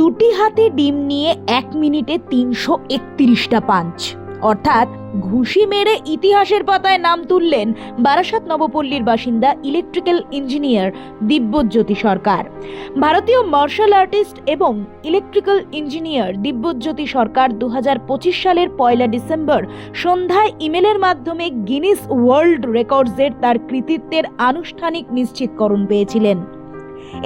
দুটি হাতে ডিম নিয়ে এক মিনিটে তিনশো একত্রিশটা পাঞ্চ। অর্থাৎ ঘুষি মেরে ইতিহাসের পাতায় নাম তুললেন বারাসাত নবপল্লীর বাসিন্দা ইলেকট্রিক্যাল ইঞ্জিনিয়ার দিব্যজ্যোতি সরকার। ভারতীয় মার্শাল আর্টিস্ট এবং ইলেকট্রিক্যাল ইঞ্জিনিয়ার দিব্যজ্যোতি সরকার দু হাজার পঁচিশ সালের পয়লা ডিসেম্বর সন্ধ্যায় ইমেলের মাধ্যমে গিনিস ওয়ার্ল্ড রেকর্ডসের তার কৃতিত্বের আনুষ্ঠানিক নিশ্চিতকরণ পেয়েছিলেন।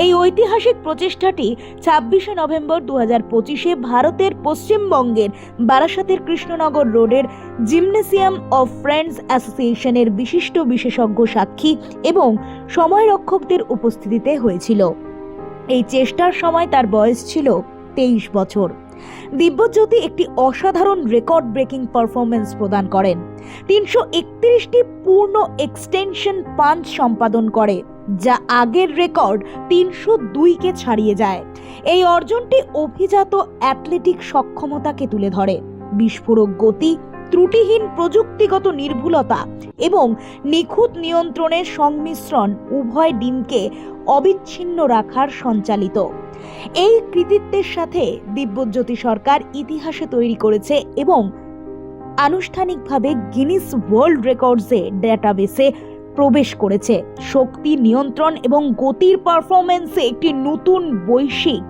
এই ঐতিহাসিক প্রচেষ্টাটি ছাব্বিশে নভেম্বর দু পঁচিশে ভারতের পশ্চিমবঙ্গের বারাসাতের কৃষ্ণনগর রোডের জিমনেসিয়াম অফ ফ্রেন্ডস অ্যাসোসিয়েশনের বিশিষ্ট বিশেষজ্ঞ সাক্ষী এবং সময়রক্ষকদের উপস্থিতিতে হয়েছিল। এই চেষ্টার সময় তার বয়স ছিল তেইশ বছর। দিব্যজ্যোতি একটি অসাধারণ রেকর্ড ব্রেকিং পারফরমেন্স প্রদান করেন। তিনশো একত্রিশটি পূর্ণ এক্সটেনশন পাঞ্চ সম্পাদন করে। যা আগের রেকর্ড তিনশো দুইকে ছাড়িয়ে যায়। এই অর্জনটি অভিজাত অ্যাথলেটিক সক্ষমতাকে তুলে ধরে। বিস্ফোরক গতি, ত্রুটিহীন প্রযুক্তিগত নির্ভুলতা এবং নিখুঁত নিয়ন্ত্রণের সংমিশ্রণ উভয় ডিমকে অবিচ্ছিন্ন রাখার সঞ্চালিত। এই কৃতিত্বের সাথে দিব্যজ্যোতি সরকার ইতিহাসে তৈরি করেছে এবং আনুষ্ঠানিকভাবে গিনিস ওয়ার্ল্ড রেকর্ডসে ডেটাবেসে প্রবেশ করেছে। শক্তি নিয়ন্ত্রণ এবং গতির পারফরমেন্সে একটি নতুন বৈশ্বিক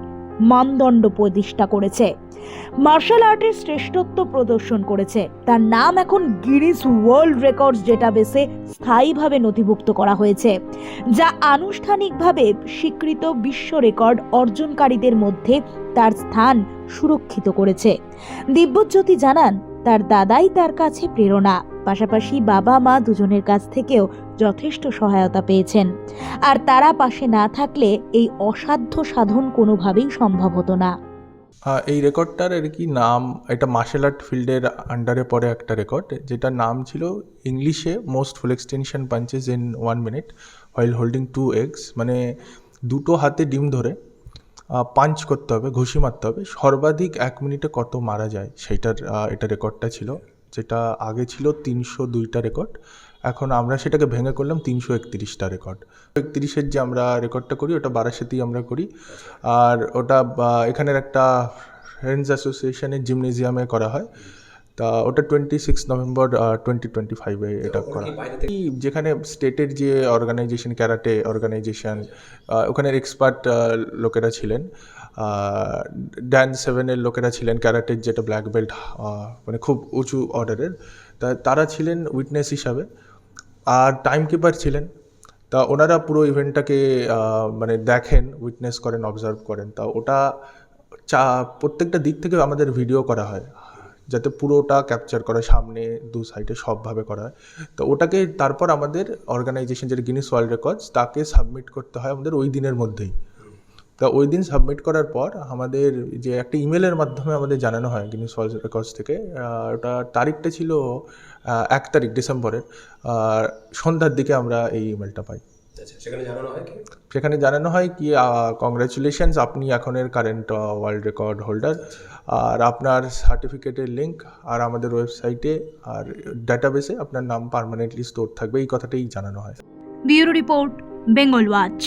মানদণ্ড প্রতিষ্ঠা করেছে। মার্শাল আর্টের শ্রেষ্ঠত্ব প্রদর্শন করেছে। তার নাম এখন গিনিস ওয়ার্ল্ড রেকর্ডস ডেটাবেসে স্থায়ীভাবে নথিভুক্ত করা হয়েছে, যা আনুষ্ঠানিকভাবে স্বীকৃত বিশ্ব রেকর্ড অর্জনকারীদের মধ্যে তার স্থান সুরক্ষিত করেছে। দিব্যজ্যোতি জানান, তার দাদাই তার কাছে প্রেরণা। পাশাপাশি বাবা মা দুজনের কাছ থেকেও যথেষ্ট সহায়তা পেয়েছেন। আর তারা পাশে না থাকলে এই অসাধ্য সাধন কোনোভাবেই সম্ভব হতো না। এই রেকর্ডটার আর কি নাম? এটা মার্শাল আর্ট ফিল্ডের আন্ডারে পড়ে একটা রেকর্ড, যেটার নাম ছিল ইংলিশে most full extension punches in one minute while holding two eggs মানে দুটো হাতে ডিম ধরে পাঞ্চ করতে হবে, ঘুষি মারতে হবে, সর্বাধিক এক মিনিটে কত মারা যায়, সেইটার এটা রেকর্ডটা ছিল, যেটা আগে ছিল তিনশো দুইটা রেকর্ড এখন আমরা সেটাকে ভেঙে করলাম তিনশো একত্রিশটা রেকর্ড একত্রিশের যে আমরা রেকর্ডটা করি ওটা বারাসাতেই আমরা করি। আর ওটা এখানের একটা ফ্রেন্ডস অ্যাসোসিয়েশনের জিমনেজিয়ামে করা হয়। তা ওটা twenty six November twenty twenty ফাইভে এটা করা এই যেখানে স্টেটের যে অর্গানাইজেশন ক্যারাটে অর্গানাইজেশন ওখানের এক্সপার্ট লোকেরা ছিলেন। ড্যান্স সেভেনের লোকেরা ছিলেন ক্যারাটের যেটা ব্ল্যাক বেল্ট মানে খুব উঁচু অর্ডারের তা তারা ছিলেন উইটনেস হিসাবে। আর টাইম কিপার ছিলেন। তা ওনারা পুরো ইভেন্টটাকে মানে দেখেন উইটনেস করেন অবজার্ভ করেন। তা ওটা চা, প্রত্যেকটা দিক থেকে আমাদের ভিডিও করা হয়, যাতে পুরোটা ক্যাপচার করা সামনে দু সাইডে সবভাবে করা হয়। তো ওটাকে তারপর আমাদের অর্গানাইজেশন যেটা গিনিস ওয়ার্ল্ড রেকর্ডস তাকে সাবমিট করতে হয় আমাদের ওই দিনের মধ্যেই। তা ওই দিন সাবমিট করার পর আমাদের যে একটা ইমেলের মাধ্যমে আমাদের জানানো হয় গিনিস ওয়ার্ল্ড রেকর্ডস থেকে। ওটা তারিখটা ছিল এক তারিখ ডিসেম্বরের আর সন্ধ্যার দিকে আমরা এই ইমেলটা পাই। আচ্ছা সেখানে জানানো হয় কি? সেখানে জানানো হয় কি কংগ্রাচুলেশনস আপনি এখনের কারেন্ট ওয়ার্ল্ড রেকর্ড হোল্ডার আর আপনার সার্টিফিকেটের লিঙ্ক আর আমাদের ওয়েবসাইটে আর ডাটাবেসে আপনার নাম পার্মানেন্টলি স্টোর থাকবে এই কথাটাই জানানো হয়। Bureau report Bengal Watch.